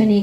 천천히